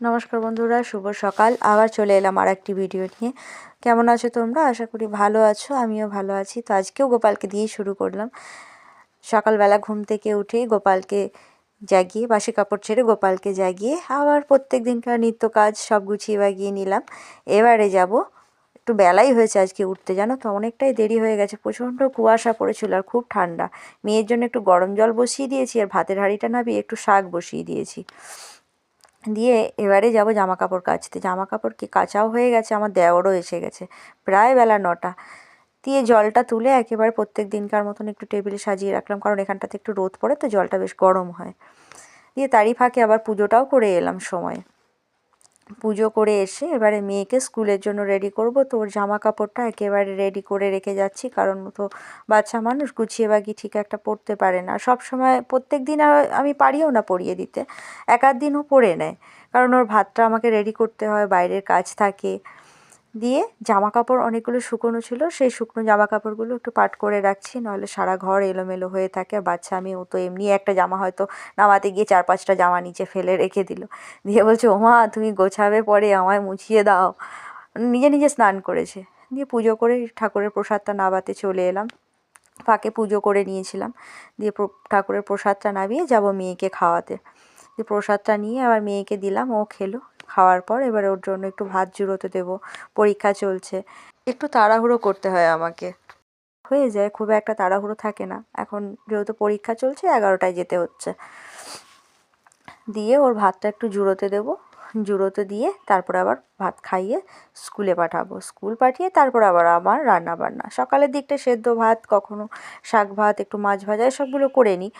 নমস্কার বন্ধুরা, শুভ সকাল। আবার চলে এলাম আর একটি ভিডিও নিয়ে। কেমন আছো তোমরা? আশা করি ভালো আছো, আমিও ভালো আছি। তো আজকেও গোপালকে দিয়েই শুরু করলাম। সকালবেলা ঘুম থেকে উঠেই গোপালকে জাগিয়ে, বাসি কাপড় ছেড়ে গোপালকে জাগিয়ে আবার প্রত্যেক দিনকার নিত্য কাজ সব গুছিয়ে বাগিয়ে নিলাম। এবারে যাব। একটু বেলাই হয়েছে আজকে উঠতে, জানো তো? অনেকটাই দেরি হয়ে গেছে। প্রচণ্ড কুয়াশা পড়েছিল আর খুব ঠান্ডা। মেয়ের জন্য একটু গরম জল বসিয়ে দিয়েছি আর ভাতের হাঁড়িটা নাবিয়ে একটু শাক বসিয়ে দিয়েছি। দিয়ে এবারে যাব জামা কাপড় কাচতে। জামা কাপড় কি কাচাও হয়ে গেছে, আমার দেওরও এসে গেছে। প্রায় বেলা নটা। দিয়ে জলটা তুলে একেবারে প্রত্যেক দিনকার মতন একটু টেবিলে সাজিয়ে রাখলাম, কারণ এখানটাতে একটু রোদ পড়ে, তো জলটা বেশ গরম হয়। দিয়ে তারই ফাঁকে আবার পুজোটাও করে এলাম সময়। পুজো করে এসে এবারে মেয়েকে স্কুলের জন্য রেডি করব। তো ওর জামা কাপড়টা একেবারে রেডি করে রেখে যাচ্ছি। কারণ তো বাচ্চা মানুষ, গুছিয়ে বাগি ঠিক একটা পড়তে পারে না। সব সময় প্রত্যেক দিন আমি পারিও না পরিয়ে দিতে। এক আধ দিনও পরে নেয়। কারণ ওর ভাতটা আমাকে রেডি করতে হয়, বাইরের কাজ থাকে। দিয়ে জামা কাপড় অনেকগুলো শুকনো ছিল, সেই শুকনো জামা কাপড়গুলো একটু পাট করে রাখছি নাহলে সারা ঘর এলোমেলো হয়ে থাকে। আর বাচ্চা আমি, ও তো এমনি একটা জামা হয়তো নামাতে গিয়ে চার পাঁচটা জামা নিচে ফেলে রেখে দিল। দিয়ে বলছে, ওমা, তুমি গোছাবে পরে, আমায় মুছিয়ে দাও। নিজে নিজে স্নান করেছে। দিয়ে পুজো করে ঠাকুরের প্রসাদটা নাবাতে চলে এলাম। ফাঁকে পুজো করে নিয়েছিলাম। দিয়ে ঠাকুরের প্রসাদটা নামিয়ে যাব মেয়েকে খাওয়াতে। প্রসাদটা নিয়ে আবার মেয়েকে দিলাম, ও খেলো। খাওয়ার পর এবার ওর জন্য একটু ভাত জুড়োতে দেবো। পরীক্ষা চলছে। একটু তাড়াহুড়ো করতে হয় আমাকে। হয়ে যায়, খুব একটা তাড়াহুড়ো থাকে না। এখন যেহেতু পরীক্ষা চলছে, এগারোটায় যেতে হচ্ছে। দিয়ে ওর ভাতটা একটু জুড়োতে দেবো। জুড়োতে দিয়ে তারপর আবার ভাত খাইয়ে স্কুলে পাঠাবো। স্কুল পাঠিয়ে তারপর আবার আমার রান্না বান্না সকালের দিকটা সেদ্ধ ভাত, কখনো শাক ভাত, একটু মাছ ভাজা, এসবগুলো করে নিই।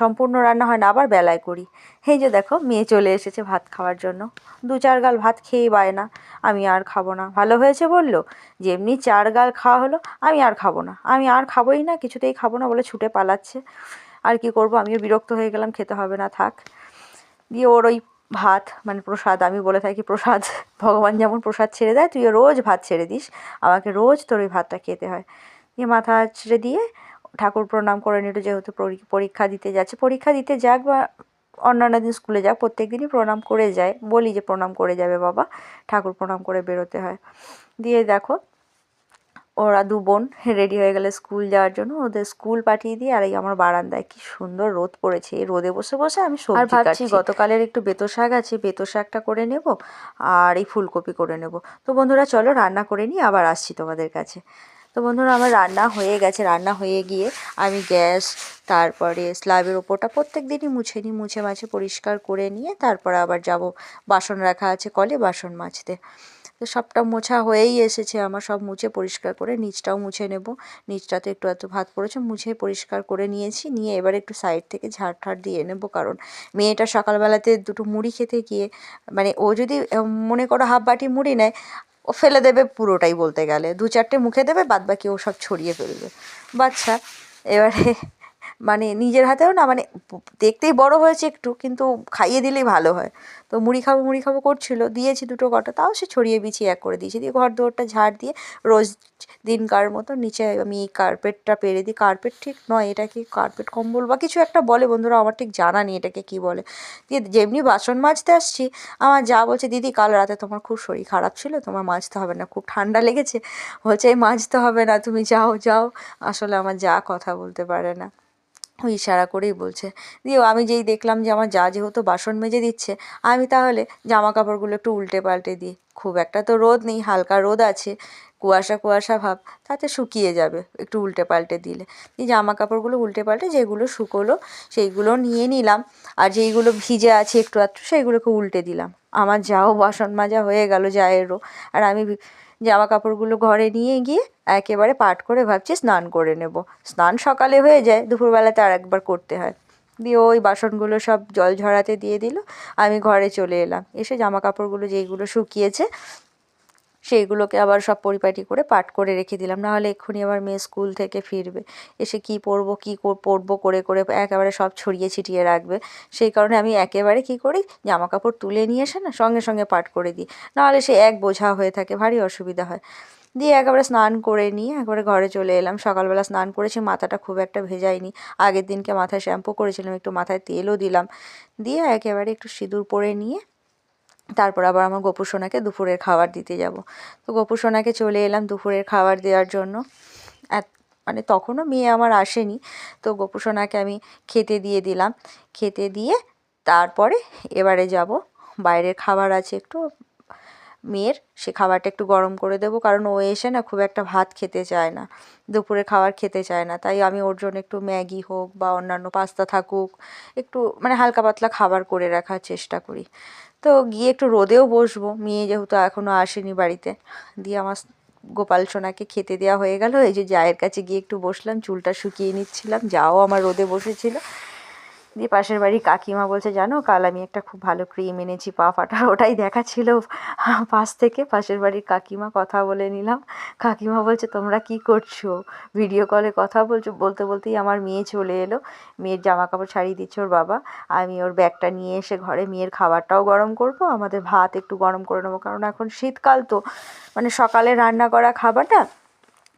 সম্পূর্ণ রান্না হয় না, আবার বেলায় করি। এই যে দেখো, মেয়ে চলে এসেছে ভাত খাওয়ার জন্য। দু চার গাল ভাত খেয়েই বায় না, আমি আর খাব না। ভালো হয়েছে বলল যে এমনি চার গাল খাওয়া হলো, আমি আর খাব না। আমি আর খাবোই না, কিছুতেই খাব না, বলে ছুটে পালাচ্ছে। আর কি করব, আমিও বিরক্ত হয়ে গেলাম, খেতে হবে না, থাক। দিয়ে ওর ওই ভাত মানে প্রসাদ, আমি বলে থাকি প্রসাদ, ভগবান যেমন প্রসাদ ছেড়ে দেয়, তুইও রোজ ভাত ছেড়ে দিস। আমাকে রোজ তোর ওই ভাতটা খেতে হয়। দিয়ে মাথা ছেড়ে দিয়ে ঠাকুর প্রণাম করে নিল, যেহেতু পরীক্ষা দিতে যাচ্ছে। পরীক্ষা দিতে যাক বা অন্যান্য দিন স্কুলে যাক প্রত্যেক দিনই প্রণাম করে যায়। বলি যে প্রণাম করে যাবে বাবা, ঠাকুর প্রণাম করে বেরোতে হয়। দিয়ে দেখো ওরা দু বোন রেডি হয়ে গেলে স্কুল যাওয়ার জন্য ওদের স্কুল পাঠিয়ে দিয়ে আর এই আমার বারান্দায় কি সুন্দর রোদ পড়েছে। এই রোদে বসে বসে আমি আর ভাবছি গতকালের একটু বেতো শাক আছে বেতো শাকটা করে নেব আর এই ফুলকপি করে নেব। তো বন্ধুরা চলো রান্না করে নিই আবার আসছি তোমাদের কাছে। তো বন্ধুরা আমার রান্না হয়ে গেছে রান্না হয়ে গিয়ে আমি গ্যাস তারপরে স্ল্যাবের ওপরটা প্রত্যেক দিনই মুছে নিই মুছে মাছে পরিষ্কার করে নিয়ে তারপর আবার যাব বাসন রাখা আছে কলে বাসন মাজতে। তো সবটা মোছা হয়েই এসেছে। আমার সব মুছে পরিষ্কার করে নিচটাও মুছে নেব। নিচটাতে একটু এত ভাত পড়েছে, মুছে পরিষ্কার করে নিয়েছি। নিয়ে এবার একটু সাইড থেকে ঝাড় ঠাড় দিয়ে নেব কারণ মেয়েটা সকালবেলাতে দুটো মুড়ি খেতে গিয়ে মানে ও যদি মনে করো হাফ বাটি মুড়ি নেয়, ও ফেলে দেবে পুরোটাই বলতে গেলে। দু চারটে মুখে দেবে বাদ বাকি ও সব ছড়িয়ে ফেলবে। বাচ্চা, এবারে মানে নিজের হাতেও না মানে দেখতেই বড় হয়েছে একটু, কিন্তু খাইয়ে দিলেই ভালো হয়। তো মুড়ি খাব মুড়ি খাব করছিল, দিয়েছি দুটো কটা, তাও সে ছড়িয়ে বিছিয়ে এক করে দিয়েছি। দিয়ে ঘর দুয়ারটা ঝাড় দিয়ে রোজ দিনকার মতো নিচে আমি কার্পেটটা পেরে দিই। কার্পেট ঠিক নয়, এটা কি কার্পেট কম্বল বা কিছু একটা বলে বন্ধুরা, আমার ঠিক জানা নেই এটাকে কী বলে। দিয়ে যেমনি বাসন মাজতে আসছি, আমার যা বলছে, দিদি, কাল রাতে তোমার খুব শরীর খারাপ ছিল, তোমার মাজতে হবে না, খুব ঠান্ডা লেগেছে। বলছে মাজতে হবে না, তুমি যাও যাও। আসলে আমার যা কথা বলতে পারে না। ওই ইশারা করেই বলছে দিয়ে আমি যেই দেখলাম যে আমার যা যেহেতু বাসন মেজে দিচ্ছে, আমি তাহলে জামা কাপড়গুলো একটু উল্টে পাল্টে দিই। খুব একটা তো রোদ নেই, হালকা রোদ আছে, কুয়াশা কুয়াশা ভাব, তাতে শুকিয়ে যাবে একটু উল্টে পাল্টে দিলে। এই জামা কাপড়গুলো উল্টে পাল্টে যেগুলো শুকোলো, সেইগুলো নিয়ে নিলাম, আর যেইগুলো ভিজে আছে একটু আধটু, সেইগুলোকে উল্টে দিলাম। আমার যাও, বাসন মাজা হয়ে গেল, যায়েরও। আর আমি জামা কাপড়গুলো ঘরে নিয়ে গিয়ে একেবারে পাট করে ভাবছি স্নান করে নেব। স্নান সকালে হয়ে যায়, দুপুরবেলাতে আর একবার করতে হয়। দিয়ে ওই বাসনগুলো সব জল ঝরাতে দিয়ে দিল। আমি ঘরে চলে এলাম। এসে জামা কাপড়গুলো যেইগুলো শুকিয়েছে সেইগুলোকে আবার সব পরিপাটি করে পাট করে রেখে দিলাম। নাহলে এক্ষুনি আবার মেয়ে স্কুল থেকে ফিরবে। এসে কি পরবো, কী পরবো করে করে একেবারে সব ছড়িয়ে ছিটিয়ে রাখবে। সেই কারণে আমি একেবারে কি করি জামা কাপড় তুলে নিয়ে এসে না সঙ্গে সঙ্গে পাট করে দিই। নাহলে সে এক বোঝা হয়ে থাকে, ভারী অসুবিধা হয়। দিয়ে একেবারে স্নান করে নিয়ে একবারে ঘরে চলে এলাম। সকালবেলা স্নান করেছি, মাথাটা খুব একটা ভেজাইনি আগের দিনকে মাথায় শ্যাম্পু করেছিলাম, একটু মাথায় তেলও দিলাম। দিয়ে একেবারে একটু সিঁদুর পরে নিয়ে তারপর আবার আমার গোপু সোনাকে দুপুরের খাবার দিতে যাব। তো গোপু সোনাকে চলে এলাম দুপুরের খাবার দেওয়ার জন্য। মানে তখনও মেয়ে আমার আসেনি। তো গোপু সোনাকে আমি খেতে দিয়ে দিলাম। খেতে দিয়ে তারপরে এবারে যাব। বাইরের খাবার আছে একটু। মেয়ের সে খাবারটা একটু গরম করে দেবো। কারণ ও এসে না খুব একটা ভাত খেতে চায় না। দুপুরে খাবার খেতে চায় না। তাই আমি ওর জন্য একটু ম্যাগি হোক বা অন্যান্য পাস্তা থাকুক, একটু মানে হালকা পাতলা খাবার করে রাখার চেষ্টা করি। তো গিয়ে একটু রোদেও বসবো। মেয়ে যেহেতু এখনও আসেনি বাড়িতে। দিয়ে আমার গোপাল সোনাকে খেতে দেওয়া হয়ে গেল। এই যে জায়ের কাছে গিয়ে একটু বসলাম, চুলটা শুকিয়ে নিচ্ছিলাম। যাও আমার রোদে বসেছিল। দিয়ে পাশের বাড়ি কাকিমা বলছে, জানো, কাল আমি একটা খুব ভালো ক্রিম এনেছি, পা ফাটার ওটাই দেখাচ্ছিল। পাশ থেকে পাশের বাড়ির কাকিমা কথা বলে নিলাম। কাকিমা বলছে, তোমরা কি করছ? ভিডিও কলে কথা বলছো? বলতে বলতেই আমার মেয়ে চলে এলো। মেয়ের জামা কাপড় ছাড়িয়ে দিচ্ছে ওর বাবা। আমি ওর ব্যাগটা নিয়ে এসে ঘরে, মেয়ের খাবারটাও গরম করব, আমাদের ভাত একটু গরম করে নেব। কারণ এখন শীতকাল তো মানে সকালে রান্না করা খাবারটা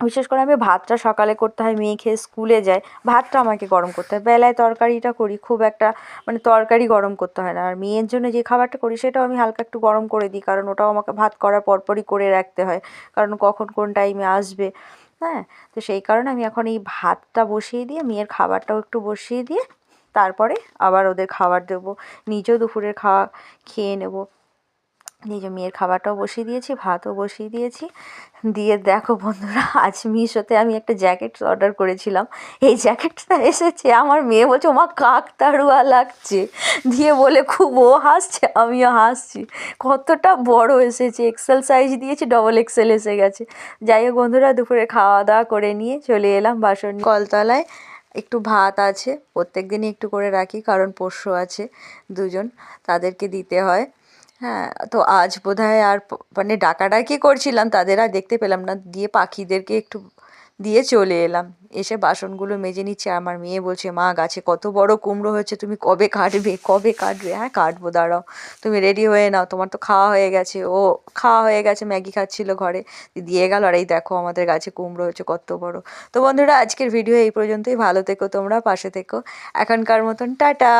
বিশেষ করে আমি ভাতটা সকালে করতে হয়, মেয়ে খেয়ে স্কুলে যায়, ভাতটা আমাকে গরম করতে হয়। বেলায় তরকারিটা করি, খুব একটা মানে তরকারি গরম করতে হয় না। আর মেয়ের জন্য যে খাবারটা করি, সেটাও আমি হালকা একটু গরম করে দিই, কারণ ওটাও আমাকে ভাত করার পরপরই করে রাখতে হয়, কারণ কখন কোন টাইমে আসবে। হ্যাঁ? তো সেই কারণে আমি এখন এই ভাতটা বসিয়ে দিয়ে, মেয়ের খাবারটাও একটু বসিয়ে দিয়ে, তারপরে আবার ওদের খাবার দেবো, নিজেও দুপুরের খাওয়া খেয়ে নেব। যে মেয়ের খাবারটাও বসিয়ে দিয়েছি, ভাতও বসিয়ে দিয়েছি। দিয়ে দেখো বন্ধুরা, আজ মিশোতে আমি একটা জ্যাকেট অর্ডার করেছিলাম। এই জ্যাকেটটা এসেছে, আমার মেয়ে বলছে, ওমা কাকতাড়ুয়া লাগছে। দিয়ে বলে, খুব, ও হাসছে, আমিও হাসছি। কতটা বড় এসেছে এক্সেল সাইজ দিয়েছি ডবল এক্সেল এসে গেছে। যাই হোক বন্ধুরা, দুপুরে খাওয়া দাওয়া করে নিয়ে চলে এলাম বাসন কলতলায় একটু ভাত আছে, প্রত্যেক দিনই একটু করে রাখি, কারণ পোষ্য আছে দুজন, তাদেরকে দিতে হয়। হ্যাঁ তো আজ বোধহয় আর মানে ডাকাডাকি করছিলাম, তাদের আর দেখতে পেলাম না। দিয়ে পাখিদেরকে একটু দিয়ে চলে এলাম। এসে বাসনগুলো মেজে নিচ্ছে। আমার মেয়ে বলছে, মা, গাছে কত বড় কুমড়ো হয়েছে, তুমি কবে কাটবে? কবে কাটবে? হ্যাঁ কাটবো, দাঁড়াও। তুমি রেডি হয়ে নাও। তোমার তো খাওয়া হয়ে গেছে। ও, খাওয়া হয়ে গেছে, ম্যাগি খাচ্ছিল ঘরে। দিয়ে গেল, আর, এই দেখো, আমাদের গাছে কুমড়ো হয়েছে, কত বড়। তো বন্ধুরা, আজকের ভিডিও এই পর্যন্তই। ভালো থেকো তোমরা, পাশে থেকো। এখনকার মতন, টাটা!